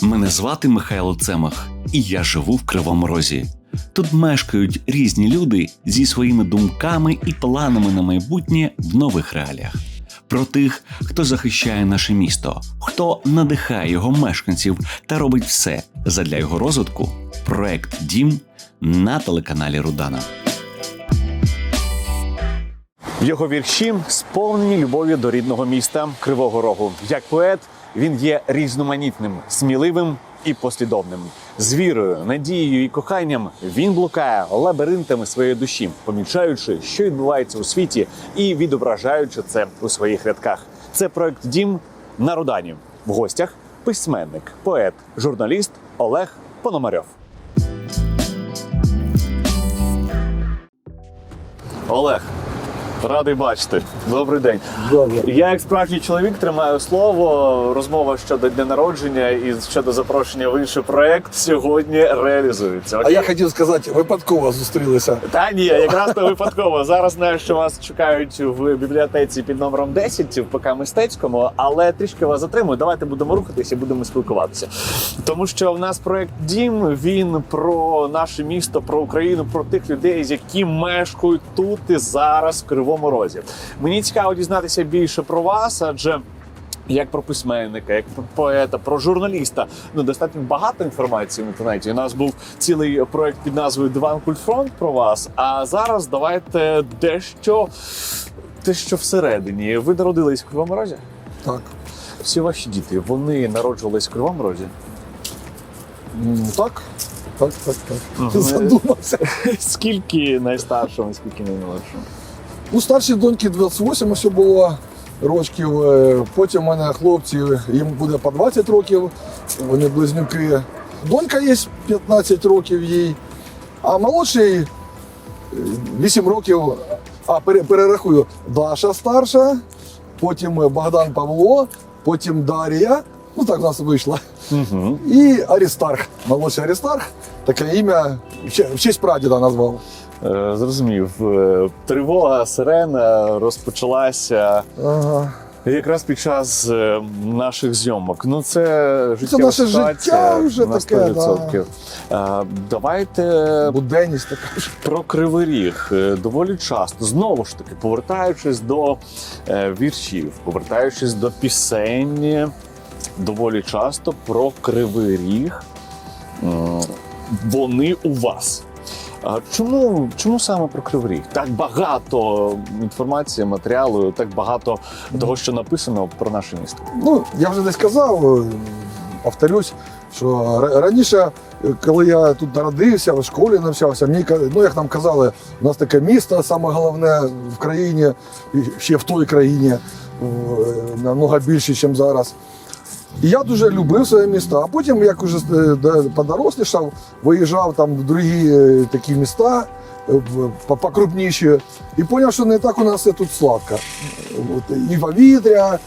Мене звати Михайло Цемах, і я живу в Кривому Розі. Тут мешкають різні люди зі своїми думками і планами на майбутнє в нових реаліях. Про тих, хто захищає наше місто, хто надихає його мешканців та робить все задля його розвитку. Проект Дім на телеканалі Рудана. Його вірші сповнені любов'ю до рідного міста Кривого Рогу. Як поет, він є різноманітним, сміливим і послідовним. З вірою, надією і коханням він блукає лабіринтами своєї душі, помічаючи, що відбувається у світі, і відображаючи це у своїх рядках. Це проект Дім на Рудані. В гостях письменник, поет, журналіст Олег Пономарьов. Олег, радий бачити. Добрий день. Добре. Я, як справжній чоловік, тримаю слово. Розмова щодо дня народження і щодо запрошення в інший проект сьогодні реалізується. А я хотів сказати, випадково зустрілися. Та ні, якраз то випадково. Зараз знаю, що вас чекають в бібліотеці під номером 10 в ПК мистецькому, але трішки вас затримую. Давайте будемо рухатися і будемо спілкуватися. Тому що в нас проект Дім він про наше місто, про Україну, про тих людей, які мешкають тут і зараз в Кривому Розі. Мені цікаво дізнатися більше про вас, адже. Як про письменника, як про поета, про журналіста. Ну достатньо багато інформації в інтернеті. У нас був цілий проект під назвою Диван Культфронт про вас. А зараз давайте дещо, дещо всередині. Ви народились в Кривому Розі? Так. Всі ваші діти вони народжувались в Кривому Розі. М, Так. Так, так, так. Задумався. Скільки найстаршому, скільки наймолодшому? У старшій доньки 28 ось було років. е, Потім у мене хлопці, їм буде по 20 років, вони близнюки. Донька є 15 років їй, а молодший е, 8 років. А перерахую, Даша старша, потім Богдан Павло, потім Дар'я. Ну так в нас вийшло. Угу. І Арістарх, молодший Арістарх, таке ім'я в честь прадіда назвав. Е, зрозумів. Е, Тривога, сирена розпочалася Ага. якраз під час е, наших зйомок. Ну, це життєва наше ситуація життя вже на 100%. Е, Давайте Буденність така. про Кривий Ріг доволі часто. Знову ж таки, повертаючись до віршів, повертаючись до пісень, доволі часто про Кривий Ріг. Вони у вас. А чому, чому саме про Кривий Ріг? Так багато інформації, матеріалу, так багато того, що написано про наше місто. Ну, я вже десь казав, е, повторюсь, що раніше, е, коли я тут народився, в школі навчався, мені ну як нам казали, у нас таке місто, саме головне в країні, ще в той країні намного більше, ніж зараз. І я дуже любив своє місто. А потім, як уже е, подорослішав, виїжджав там в другі е, такі міста е, покрупніші, і зрозумів, що не так у нас все тут сладко. От, і повітря,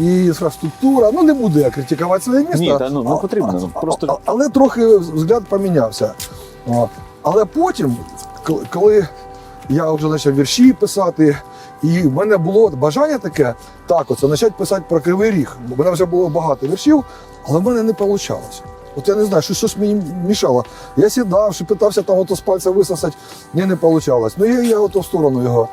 і інфраструктура. Ну не буду я критикувати своє місто. Ні, та ну не потрібно. а- Просто а- але трохи взгляд помінявся. Але потім, коли я вже почав вірші писати, і в мене було бажання таке, так, оце почати писати про кривий ріг. В мене вже було багато віршів, але в мене не вийшло. От я не знаю, що щось мені мішало. Я сідав, що питався там ото з пальця висосати, ні, не вийшло. Ну я, я ото в сторону його.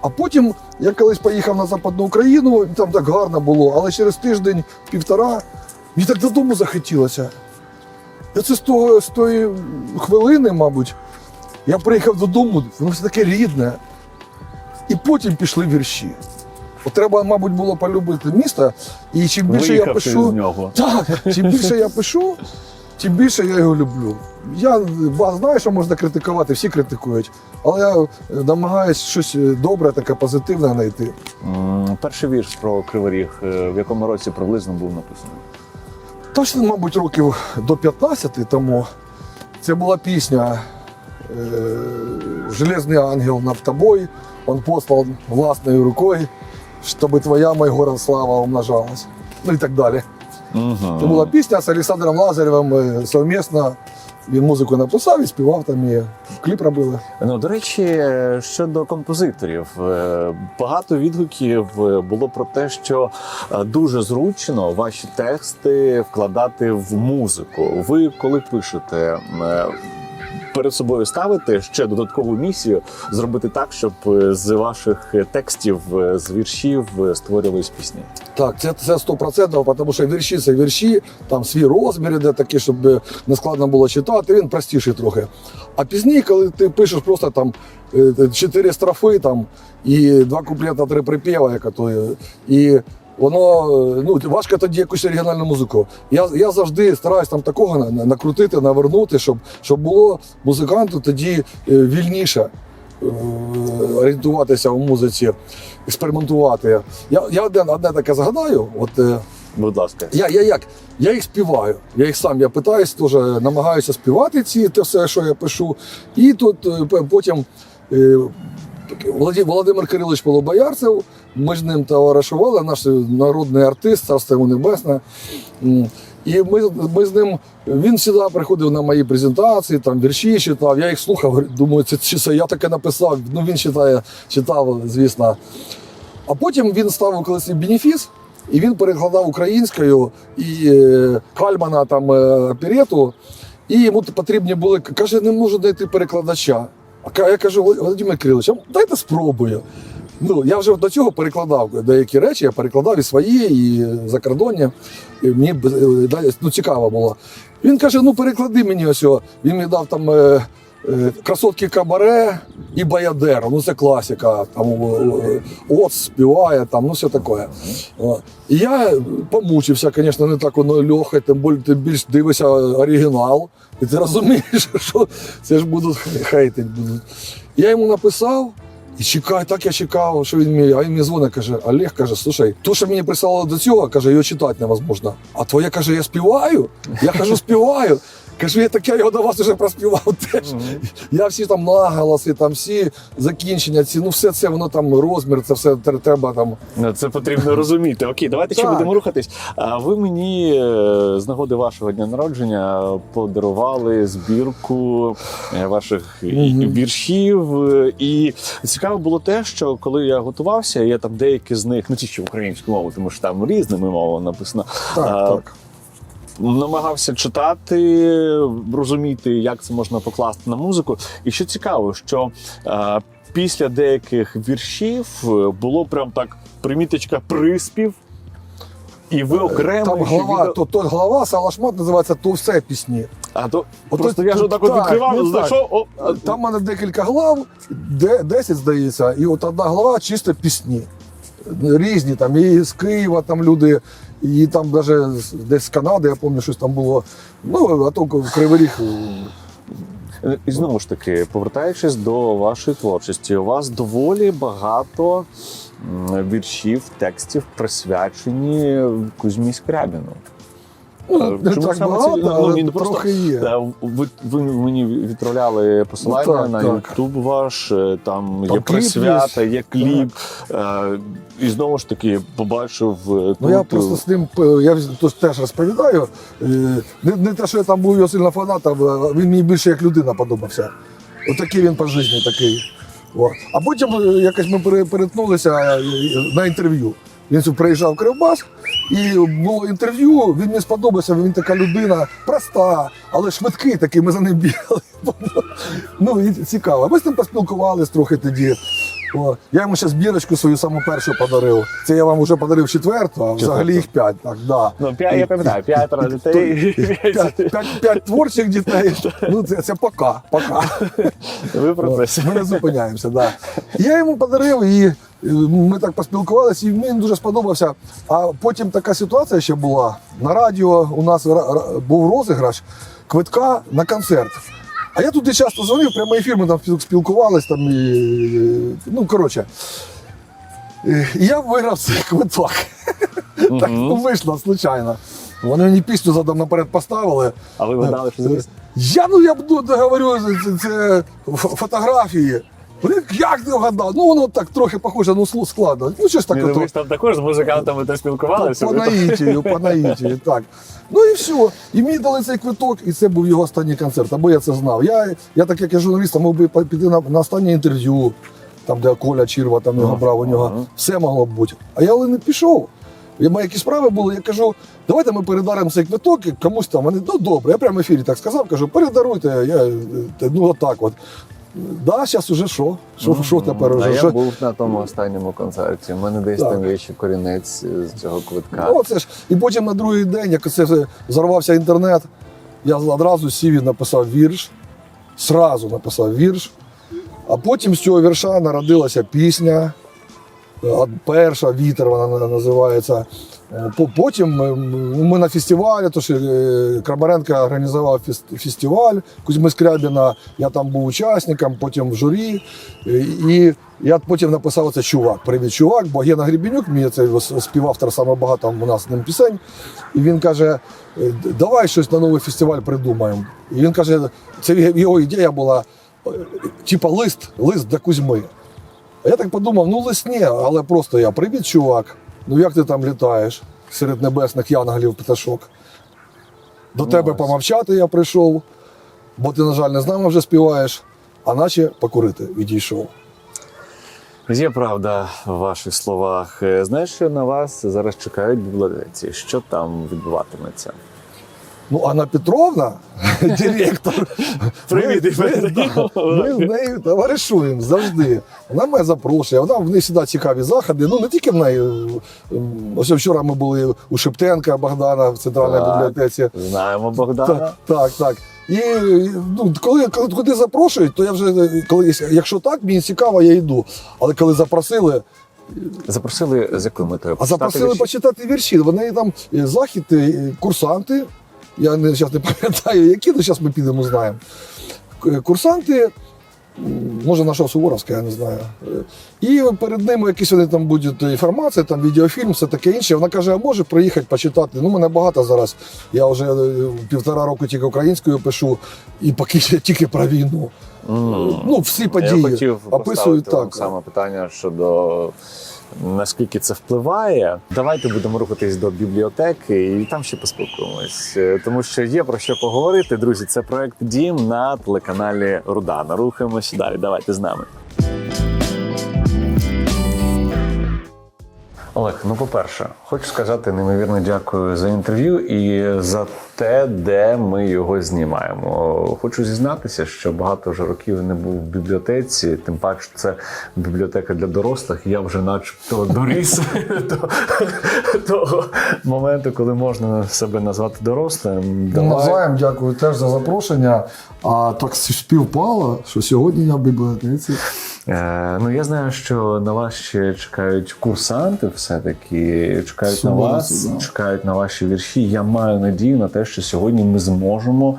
А потім я колись поїхав на Западну Україну, там так гарно було, але через тиждень-півтора мені так додому захотілося. І це з, того, з тої хвилини, мабуть, я приїхав додому, воно все таке рідне. Потім пішли вірші. От треба, мабуть, було полюбити місто, і чим більше я пишу, з нього. так, чим більше я пишу, тим більше я його люблю. Я знаю, що можна критикувати, всі критикують, але я е, намагаюся щось е, добре, таке позитивне знайти. Перший вірш про Кривий Ріг, е, в якому році приблизно був написаний. Точно, мабуть, років до 15 тому це була пісня Железний ангел над тобою, он послал власною рукою, щоб твоя мой город слава умножалась. Ну і так далі. Угу. Це була пісня з Олександром Лазаревим е, совмісно. Він музику написав і співав там її. кліп робили. Ну, до речі, щодо композиторів, е, багато відгуків е, було про те, що е, дуже зручно ваші тексти вкладати в музику. Ви коли пишете. Е, Перед собою ставите ще додаткову місію зробити так, щоб е, з ваших текстів, е, з віршів е, створювались пісні. Так, це, це 100%, тому що вірші це вірші, там свій розмір іде такий, щоб е, не складно було читати, він простіший трохи. А пізніше, коли ти пишеш просто там е, чотири строфи там, і два куплета, три припєва, е, і воно е, ну, важко тоді якусь оригінальну музику. Я, я завжди стараюсь там такого на- на- накрутити, навернути, щоб, щоб було музиканту тоді е, вільніше е, орієнтуватися в музиці, експериментувати. Я, я одне, одне таке згадаю. От, Будь ласка, я, я як? Я їх співаю. Я їх сам я питаюсь, теж намагаюся співати ці те все, що я пишу. І тут потім Володимир Кирилович Полобоярцев, ми з ним товаришували, наш народний артист, царство йому небесне. І ми, ми з ним, він завжди приходив на мої презентації, там вірші читав, я їх слухав, думаю, це, чи це я таке написав. Ну він читає, читав, звісно. А потім він ставив колись бенефіс, і він перекладав українською і е, Кальмана там е, оперету, і йому потрібні були. Каже, не можу знайти перекладача. А я кажу, Володимир Кирилович, дайте спробую. Ну, я вже до цього перекладав деякі речі, я перекладав і свої, і закордонні. І мені е, ну, цікаво було. Він каже: ну переклади мені ось. о». Він мені дав там е, красотки кабаре і Баядер. Ну це класика. Там е, от співає, там, ну все таке. Я помучився, звісно, не так воно легке, тим більше ти більш дивишся оригінал, і ти розумієш, що це ж будуть. Будуть. Я йому написав. І чекаю, так я чекав, що він мені, а він мені дзвонить, каже, Олег каже, слушай, то, що мені прислали до цього, каже, його читати невозможно. А твоє каже, я співаю. Я кажу, співаю. Кажу, я так я його до вас вже проспівав теж. Я всі там наголоси, там всі закінчення, ці, ну все це воно там розмір, це все тр- треба там. Ну, Це потрібно розуміти. Окей, давайте ще будемо рухатись. А ви мені е, з нагоди вашого дня народження подарували збірку е, ваших і- Мгм. віршів. І цікаво було те, що коли я готувався, я там деякі з них, ну ті, що українською мовою, тому що там різними мовами написано. Так, а, так. Намагався читати, розуміти, як це можна покласти на музику. І що цікаво, що е, після деяких віршів е, було прям так приміточка приспів. І ви окремо Там глава, відео- то, то глава, Салашмат називається то все пісні. А то Ото просто я ж отак от відкривав, ну знайшов. О, а, Там в мене декілька глав, де, 10, здається, і от одна глава чисто пісні. Різні там, і з Києва там люди, і там навіть десь з Канади, я пам'ятаю, щось там було. Ну, а то Кривий Ріг. Е, І знову ж таки, повертаючись до вашої творчості, у вас доволі багато віршів, текстів присвячені Кузьмі Скрябіну. Ну, Чому так саме багато, ці- ну, але ну, просто, трохи є. Е, Ви, ви мені відправляли посилання Ну, так, на так. Ютуб ваш, е, там, є присвята, є. є кліп. Е, І знову ж таки побачив е, Ну тут, я просто з ним е, я теж розповідаю. е, Не, не те, що я там був його сильно фанатом, він мені більше як людина подобався. Отакий він по житті такий. О. А потім е, якось ми пере- перетнулися е, на інтерв'ю. Він приїжджав в Кривбас, і було інтерв'ю. Він мені сподобався. Він така людина проста, але швидкий такий. Ми за ним бігали. Ну і цікаво. Ми з ним поспілкувалися трохи тоді. О, я йому ще збірочку свою саму першу подарив. Це я вам вже подарив четверту, а взагалі їх п'ять. Так, да. Ну, п'ять, я пам'ятаю, п'ятеро дітей. П'ять, п'ять, п'ять творчих дітей. Ну, це, це пока. пока. Ви про це. Ми не зупиняємося. Да. Я йому подарив, і е, ми так поспілкувалися, і він дуже сподобався. А потім така ситуація ще була. На радіо у нас був розіграш квитка на концерт. А я туди часто дзвонив, прямо ефір, ми там спіл- спілкувались там і. Ну, коротше. Я виграв цей квиток. Так ну, вийшло, случайно. Вони мені пісню задом наперед поставили. А ви вгадали, що це? Я ну я б ну, говорю, це, це фотографії. Блін, Як ти вгадав? Ну воно так трохи похоже, ну складно. Ну щось так Ні, ну, ви ж там також з музикантами то спілкувалися. По ви там- наїтію, по наїтію, так. Ну і все. І мені дали цей квиток, і це був його останній концерт, або я це знав. Я, я так як я журналіст, мог би піти на, на останнє інтерв'ю, там, де Коля Чірва там його брав, у нього все могло б бути. А я але не пішов. Я маю якісь справи були, я кажу, давайте ми передаримо цей квиток і комусь там. Вони, ну добре, я прямо в ефірі так сказав, кажу, передаруйте, я, е, ну отак от. Да, зараз уже що? Що, що тепер А уже? я Що? був на тому останньому концерті. У мене десь Так. там є ще корінець з цього квитка. Ну, це ж. І потім на другий день, як це все зарвався інтернет, я одразу сів і написав вірш. Сразу написав вірш. А потім з цього вірша народилася пісня. е, Перша вітер вона називається. Е, по- Потім е, ми на фестивалі, тож е, Крабаренко організував фес- фестиваль Кузьми Скрябіна, я там був учасником, потім в журі. І я потім написав оце чувак. Привіт, чувак, бо Гена Гребенюк, мені цей співавтор саме багато у нас ним пісень. І він каже: «Е, давай щось на новий фестиваль придумаємо. І він каже, це його ідея була, типа лист, лист для Кузьми. А я так подумав, ну лист ні, але просто я привіт, чувак. Ну як ти там літаєш серед небесних янголів пташок? До Ну, тебе ось. помовчати я прийшов, бо ти, на жаль, не з нами вже співаєш, а наче покурити відійшов. Є правда в ваших словах. Е, Знаєш, що на вас зараз чекають бібліотеці? Що там відбуватиметься? Ну, Анна Петровна, директор, Привіт, ми, ми, да, ми з нею товаришуємо завжди. Вона мене запрошує, вона в неї завжди цікаві заходи. Ну не тільки в неї. Ось вчора ми були у Шептенка Богдана в центральній Так. бібліотеці. Знаємо Богдана. Так, так, так. І ну, коли, коли куди запрошують, то я вже коли якщо так, мені цікаво, я йду. Але коли запросили, Запросили з якою метою? а запросили вірші? почитати вірші. Вони там е, захід, е, курсанти. Я не зараз не пам'ятаю, які, але зараз ми підемо, знаємо. Курсанти, може, нашого Суворовська, я не знаю. І перед ними якісь вони там будуть інформація, там відеофільм, все таке інше. Вона каже, а може приїхати почитати. Ну, мене багато зараз. Я вже е, півтора року тільки українською пишу, і поки тільки про війну. М. Ну, всі події Я хотів описують так. саме питання щодо наскільки це впливає. Давайте будемо рухатись до бібліотеки і там ще поспілкуємось. Е, Тому що є про що поговорити. Друзі, це проект Дім на телеканалі Рудана. Рухаємося далі. Давайте з нами. Олег, ну по-перше, хочу сказати неймовірно дякую за інтерв'ю і за те, де ми його знімаємо. Хочу зізнатися, що багато вже років не був в бібліотеці, тим паче це бібліотека для дорослих. Я вже начебто доріс до того моменту, коли можна себе назвати дорослим. Ну, Навзаєм дякую теж за запрошення. А так співпало, що сьогодні я в бібліотеці. Е, ну я знаю, що на вас ще чекають курсанти, все-таки чекають на вас, да. чекають на ваші вірші. Я маю надію на те, що сьогодні ми зможемо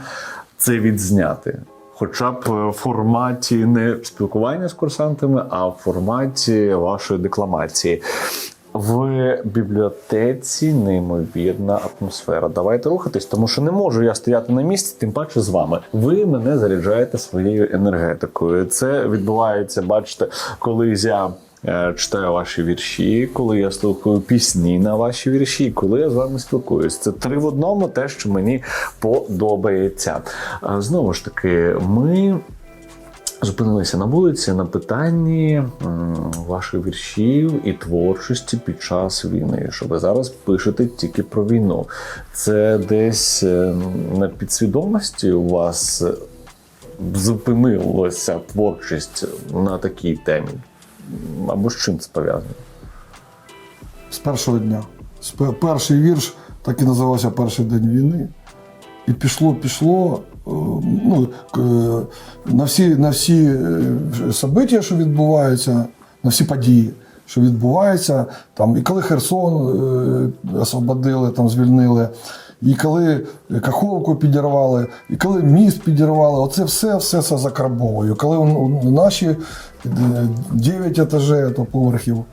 це відзняти. Хоча б в форматі не спілкування з курсантами, а в форматі вашої декламації. В бібліотеці неймовірна атмосфера. Давайте рухатись, тому що не можу я стояти на місці, тим паче з вами. Ви мене заряджаєте своєю енергетикою. Це відбувається, бачите, коли я. е, Читаю ваші вірші, коли я слухаю пісні на ваші вірші, коли я з вами спілкуюсь. Це три в одному, те, що мені подобається. Е, Знову ж таки, ми Зупинилися на вулиці на питанні ваших віршів і творчості під час війни, що ви зараз пишете тільки про війну. Це десь е, на підсвідомості у вас е, зупинилася творчість на такій темі. Або з чим це пов'язано? з першого дня. Перший вірш так і називався Перший день війни. І пішло, пішло. Е, Ну, на всі, на всі е, собиття, що відбуваються, на всі події, що відбуваються. Там, і коли Херсон е, освободили, там, звільнили, і коли Каховку підірвали, і коли міст підірвали, оце все, все це закарбовую. Коли наші 9 етажей то поверхів.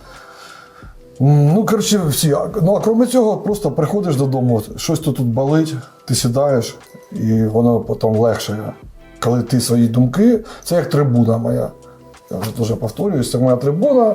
Ну, коротше, всі. Ну, а крім цього, просто приходиш додому, щось тут болить, ти сідаєш, і воно потім легше. Коли ти свої думки, це як трибуна моя. Я вже дуже повторююсь, це моя трибуна.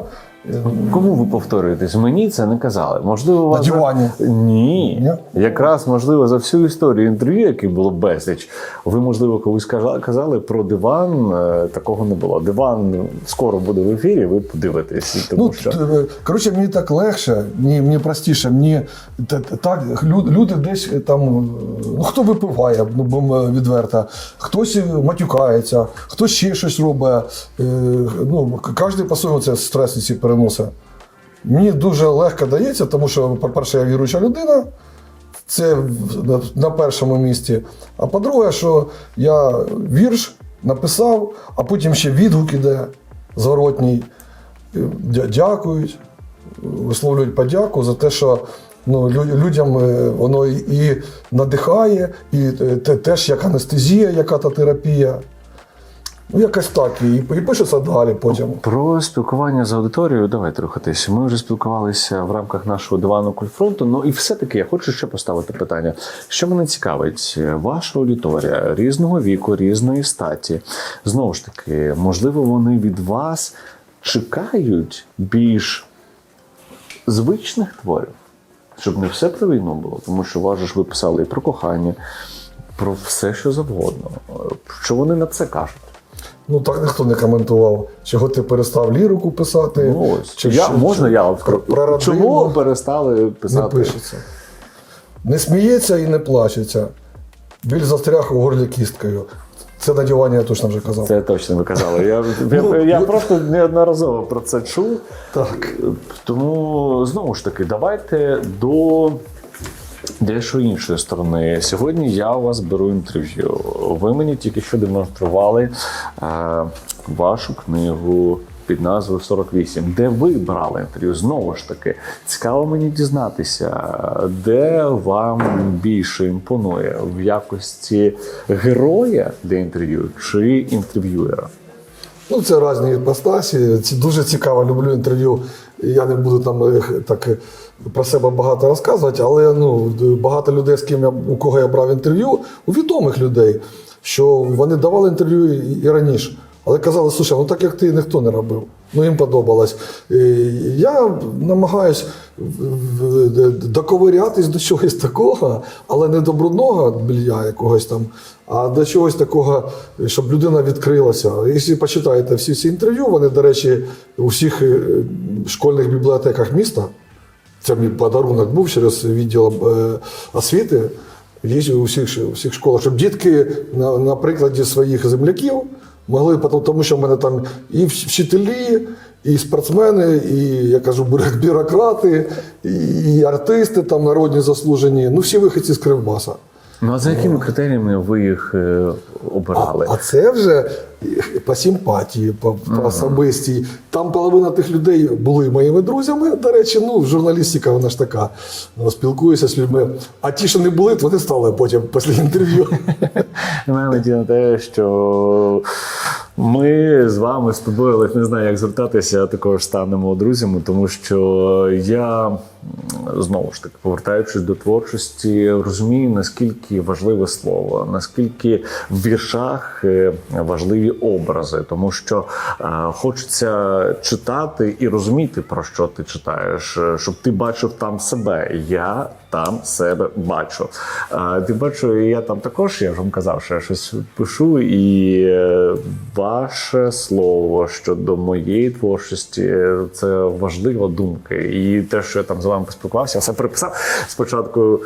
Кому ви повторюєтесь? Мені це не казали. Можливо, у На вас за- дивані. Ні. Ні? Якраз можливо за всю історію інтерв'ю, яких було безліч, ви можливо колись казали, про диван. е, Такого не було. Диван скоро буде в ефірі. Ви подивитесь, тому Ну, що е, коротше, мені так легше, мені, мені простіше, мені так, люди десь е, там, ну хто випиває, ну будемо відверто, хтось матюкається, хтось ще щось робить. Ну, кожен по-своєму це стреси ці. Мені дуже легко дається, тому що, по-перше, я віруюча людина. Це на, першому місці. А по-друге, що я вірш написав, а потім ще відгук іде зворотній. Дякують, висловлюють подяку за те, що ну, людям е, воно і- і надихає, і е, теж як анестезія, яка та терапія. Ну, якось так. І, і пишеться далі потім. Про спілкування з аудиторією давайте рухатись. Ми вже спілкувалися в рамках нашого дивану культфронту. Ну і все-таки я хочу ще поставити питання. Що мене цікавить, ваша аудиторія різного віку, різної статі. Знову ж таки, можливо, вони від вас чекають більш звичних творів, щоб не все про війну було, тому що вас ж ви писали і про кохання, про все, що завгодно. Що вони на це кажуть? Ну так ніхто не коментував, чого ти перестав лірику писати. Ну, ось. чи я, що- можна чи я про Чому перестали не писати? пишеться. Не сміється і не плачеться. Біль застряг у горлі кісткою. Це на дивані я точно вже казав. Це точно ви казали. Я, я, Ну, я ну- просто неодноразово про це чув. Так. Тому знову ж таки, давайте до дещо іншої сторони. Сьогодні я у вас беру інтерв'ю. Ви мені тільки що демонстрували е, вашу книгу. Під назвою 48, де ви брали інтерв'ю. Знову ж таки, цікаво мені дізнатися, де вам більше імпонує в якості героя для інтерв'ю чи інтерв'юера? Ну, це різні іпостасі. Це дуже цікаво, люблю інтерв'ю. Я не буду там е, так е, про себе багато розказувати, але ну, багато людей, з ким я у кого я брав інтерв'ю, у відомих людей, що вони давали інтерв'ю і, раніше. Але казали, слушай, ну так як ти ніхто не робив. Ну їм подобалось. Я в- доковирятись до чогось такого, але не до брудного білья якогось там, а до чогось такого, щоб людина відкрилася. Якщо почитаєте всі ці інтерв'ю, вони, до речі, у всіх е, школьних бібліотеках міста. Це мій подарунок був через відділ е, освіти. Є у всіх, у всіх школах, щоб дітки на, на прикладі своїх земляків могли, тому що в мене там і вчителі, і спортсмени, і я кажу, бюро- бюрократи, і, артисти там народні заслужені. Ну, всі виходці з Кривбаса. Ну а за якими критеріями ви їх е, обирали? А це вже по симпатії, по, по особистій. Там половина тих людей були моїми друзями. До речі, ну, журналістика, вона ж така. ну, Спілкуюся з людьми. А ті, що не були, то вони стали потім після інтерв'ю. У мене на те, що ми з вами з тобою, але не знаю, як звертатися, також станемо друзями, тому що я знову ж таки, повертаючись до творчості, розумію, наскільки важливе слово, наскільки в віршах е, важливі образи, тому що е, хочеться читати і розуміти, про що ти читаєш, е, щоб ти бачив там себе. Я там себе бачу. Е, Ти бачу, і я там також, я вже вам казав, що я щось пишу, і е, ваше слово щодо моєї творчості е, це важлива думка. І те, що я там з вами поспілкувався, я все приписав спочатку,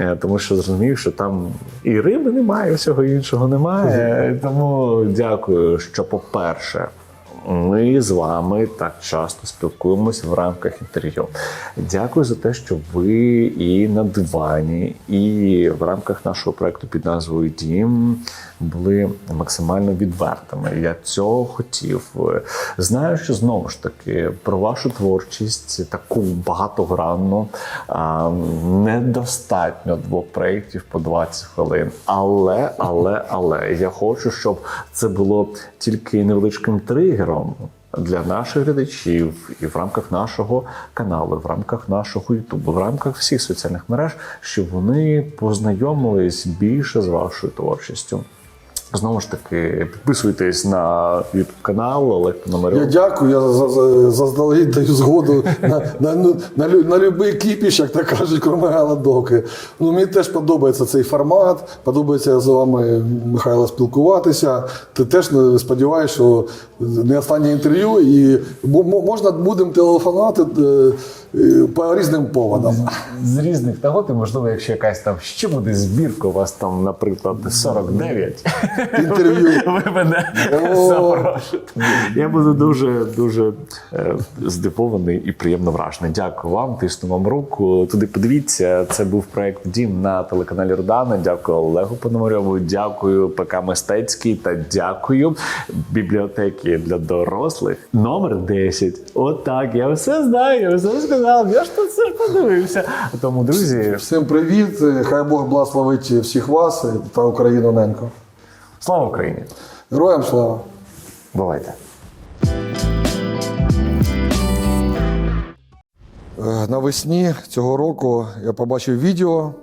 е, тому що зрозумів, що там і риби немає, і всього іншого немає. Тому дякую, що, по-перше, ми з вами так часто спілкуємося в рамках інтерв'ю. Дякую за те, що ви і на дивані, і в рамках нашого проекту під назвою Дім були максимально відвертими. Я цього хотів. Знаю, що знову ж таки про вашу творчість таку багатогранну недостатньо двох проєктів по 20 хвилин. Але, але, але я хочу, щоб це було тільки невеличким тригером. Для наших глядачів і в рамках нашого каналу, в рамках нашого Ютубу, в рамках всіх соціальних мереж, щоб вони познайомились більше з вашою творчістю. Знову ж таки, підписуйтесь на YouTube канал Олег Я дякую, я за- за- заздалегідь даю згоду на, на, на, на, на любий кіпіш, як так кажуть, крім голодовки. Ну, мені теж подобається цей формат, подобається з вами, Михайло, спілкуватися. Ти теж не сподіваєшся, що не останнє інтерв'ю, і можна будемо телефонувати е, е, по різним поводам. З різних нагод, можливо, якщо якась там ще буде збірка, у вас там, наприклад, 49, Інтерв'ю. ви мене запрошуєте. Я буду дуже дуже е, здивований і приємно вражений. Дякую вам, тисну вам руку. Туди подивіться. Це був проект Дім на телеканалі Родана. Дякую Олегу Пономарьову, дякую ПК Мистецький та дякую бібліотеки для дорослих номер 10. Отак, я все знаю, я все сказав. Я ж тут все ж подивився. Тому, друзі, Всім привіт! Хай Бог благословить всіх вас та Україну ненько. Слава Україні! Героям слава! Бувайте! Е, Навесні цього року я побачив відео,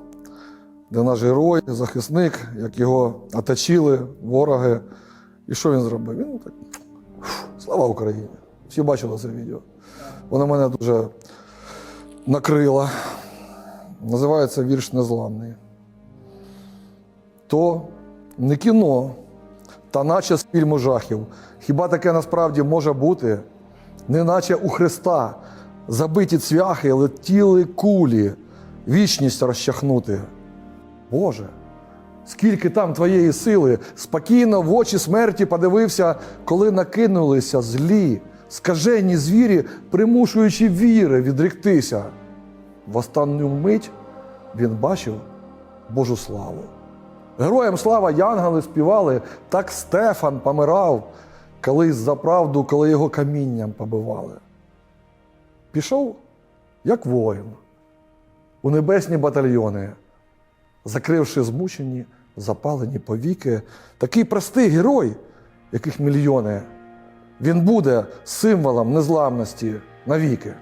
де наш герой, захисник, як його оточили вороги. І що він зробив? Він так. Слава Україні! Всі бачили це відео. Воно мене дуже накрило. Називається вірш Незламний. То не кіно, та наче з фільму жахів. Хіба таке насправді може бути? Неначе у Христа забиті цвяхи летіли кулі, вічність розчахнути. Боже, скільки там твоєї сили, спокійно в очі смерті подивився, коли накинулися злі, скажені звірі, примушуючи віри відректися. В останню мить він бачив Божу славу. Героям слава Янгели співали, так Стефан помирав, колись за правду, коли його камінням побивали. Пішов, як воїн, у небесні батальйони, закривши змучені, запалені повіки, такий простий герой, яких мільйони, він буде символом незламності навіки.